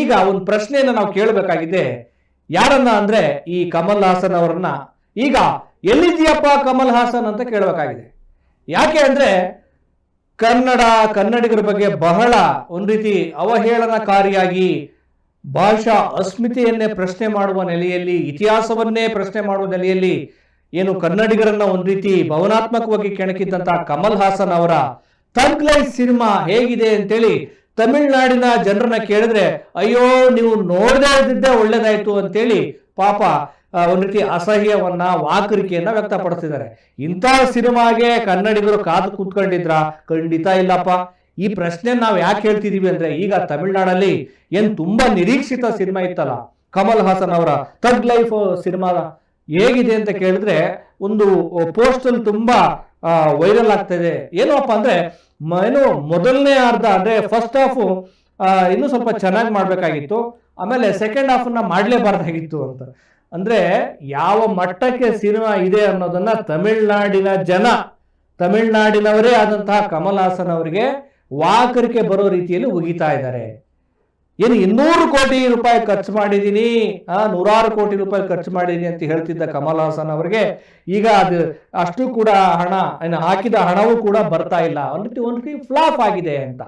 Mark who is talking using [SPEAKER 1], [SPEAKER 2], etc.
[SPEAKER 1] ಈಗ ಒಂದು ಪ್ರಶ್ನೆಯನ್ನು ನಾವು ಕೇಳಬೇಕಾಗಿದೆ. ಯಾರನ್ನ ಅಂದ್ರೆ ಈ ಕಮಲ್ ಹಾಸನ್ ಅವರನ್ನ. ಈಗ ಎಲ್ಲಿದೆಯಪ್ಪ ಕಮಲ್ ಹಾಸನ್ ಅಂತ ಕೇಳಬೇಕಾಗಿದೆ. ಯಾಕೆ ಅಂದ್ರೆ ಕನ್ನಡ ಕನ್ನಡಿಗರ ಬಗ್ಗೆ ಬಹಳ ಒಂದು ರೀತಿ ಅವಹೇಳನಕಾರಿಯಾಗಿ ಭಾಷಾ ಅಸ್ಮಿತೆಯನ್ನೇ ಪ್ರಶ್ನೆ ಮಾಡುವ ನೆಲೆಯಲ್ಲಿ, ಇತಿಹಾಸವನ್ನೇ ಪ್ರಶ್ನೆ ಮಾಡುವ ನೆಲೆಯಲ್ಲಿ ಏನು ಕನ್ನಡಿಗರನ್ನ ಒಂದು ರೀತಿ ಭಾವನಾತ್ಮಕವಾಗಿ ಕೆಣಕಿದ್ದಂತಹ ಕಮಲ್ ಹಾಸನ್ ಅವರ ಥಗ್ ಲೈಫ್ ಸಿನಿಮಾ ಹೇಗಿದೆ ಅಂತೇಳಿ ತಮಿಳುನಾಡಿನ ಜನರನ್ನ ಕೇಳಿದ್ರೆ, ಅಯ್ಯೋ, ನೀವು ನೋಡದೇ ಇದ್ದಿದ್ದೆ ಒಳ್ಳೇದಾಯ್ತು ಅಂತೇಳಿ ಪಾಪ ಒಂದು ರೀತಿ ಅಸಹ್ಯವನ್ನ, ವಾಕರಿಕೆಯನ್ನ ವ್ಯಕ್ತಪಡಿಸಿದ್ದಾರೆ. ಇಂಥ ಸಿನಿಮಾಗೆ ಕನ್ನಡಿಗರು ಕಾದು ಕೂತ್ಕೊಂಡಿದ್ರ? ಖಂಡಿತ ಇಲ್ಲಪ್ಪ. ಈ ಪ್ರಶ್ನೆ ನಾವು ಯಾಕೆ ಹೇಳ್ತಿದೀವಿ ಅಂದ್ರೆ, ಈಗ ತಮಿಳ್ನಾಡಲ್ಲಿ ಏನ್ ತುಂಬಾ ನಿರೀಕ್ಷಿತ ಸಿನಿಮಾ ಇತ್ತಲ್ಲ, ಕಮಲ್ ಹಾಸನ್ ಅವರ ಥರ್ಡ್ ಲೈಫ್ ಸಿನಿಮಾ ಹೇಗಿದೆ ಅಂತ ಕೇಳಿದ್ರೆ ಒಂದು ಪೋಸ್ಟಲ್ಲಿ ತುಂಬಾ ವೈರಲ್ ಆಗ್ತಾ ಇದೆ. ಏನಪ್ಪ ಅಂದ್ರೆ, ಏನು ಮೊದಲನೇ ಅರ್ಧ ಅಂದ್ರೆ ಫಸ್ಟ್ ಹಾಫ್ ಇನ್ನೂ ಸ್ವಲ್ಪ ಚೆನ್ನಾಗಿ ಮಾಡಬೇಕಾಗಿತ್ತು. ಆಮೇಲೆ ಸೆಕೆಂಡ್ ಹಾಫ್ನ ಮಾಡ್ಲೇಬಾರ್ದಾಗಿತ್ತು ಅಂತ. ಅಂದ್ರೆ ಯಾವ ಮಟ್ಟಕ್ಕೆ ಸಿನಿಮಾ ಇದೆ ಅನ್ನೋದನ್ನ ತಮಿಳ್ನಾಡಿನ ಜನ, ತಮಿಳ್ನಾಡಿನವರೇ ಆದಂತಹ ಕಮಲ್ ಹಾಸನ್ ಅವರಿಗೆ ವಾಕರಿಕೆ ಬರೋ ರೀತಿಯಲ್ಲಿ ಉಗಿತಾ ಇದ್ದಾರೆ. ಏನು ಇನ್ನೂರು ಕೋಟಿ ರೂಪಾಯಿ ಖರ್ಚು ಮಾಡಿದ್ದೀನಿ ಆ, ನೂರಾರು ಕೋಟಿ ರೂಪಾಯಿ ಖರ್ಚು ಮಾಡಿದ್ದೀನಿ ಅಂತ ಹೇಳ್ತಿದ್ದ ಕಮಲ್ ಹಾಸನ್ ಅವರಿಗೆ, ಈಗ ಅದು ಅಷ್ಟು ಕೂಡ ಹಣ ಹಾಕಿದ ಹಣವೂ ಕೂಡ ಬರ್ತಾ ಇಲ್ಲ. ಒಂದು ಫ್ಲಾಪ್ ಆಗಿದೆ ಅಂತ.